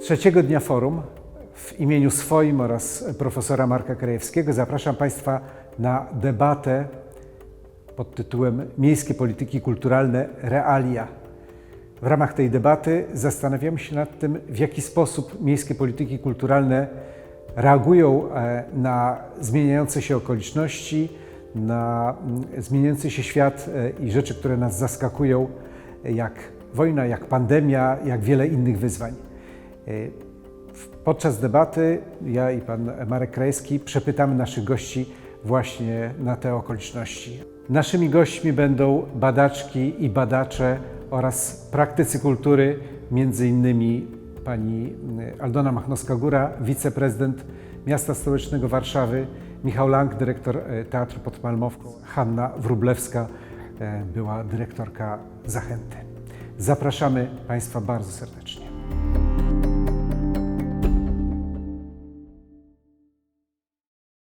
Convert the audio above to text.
Trzeciego dnia forum w imieniu swoim oraz profesora Marka Krajewskiego zapraszam Państwa na debatę pod tytułem Miejskie polityki kulturalne realia. W ramach tej debaty zastanawiamy się nad tym, w jaki sposób miejskie polityki kulturalne reagują e, na zmieniające się okoliczności, na zmieniający się świat e, i rzeczy, które nas zaskakują, jak wojna, jak pandemia, jak wiele innych wyzwań. W- Podczas debaty ja i pan Marek Krajewski przepytamy naszych gości właśnie na te okoliczności. Naszymi gośćmi będą badaczki i badacze oraz praktycy kultury, między innymi pani Aldona Machnowska-Góra, wiceprezydent Miasta Stołecznego Warszawy, Michał Lang, dyrektor e, Teatru pod Hanna Wróblewska, e, była dyrektorka Zachęty. Zapraszamy Państwa bardzo serdecznie.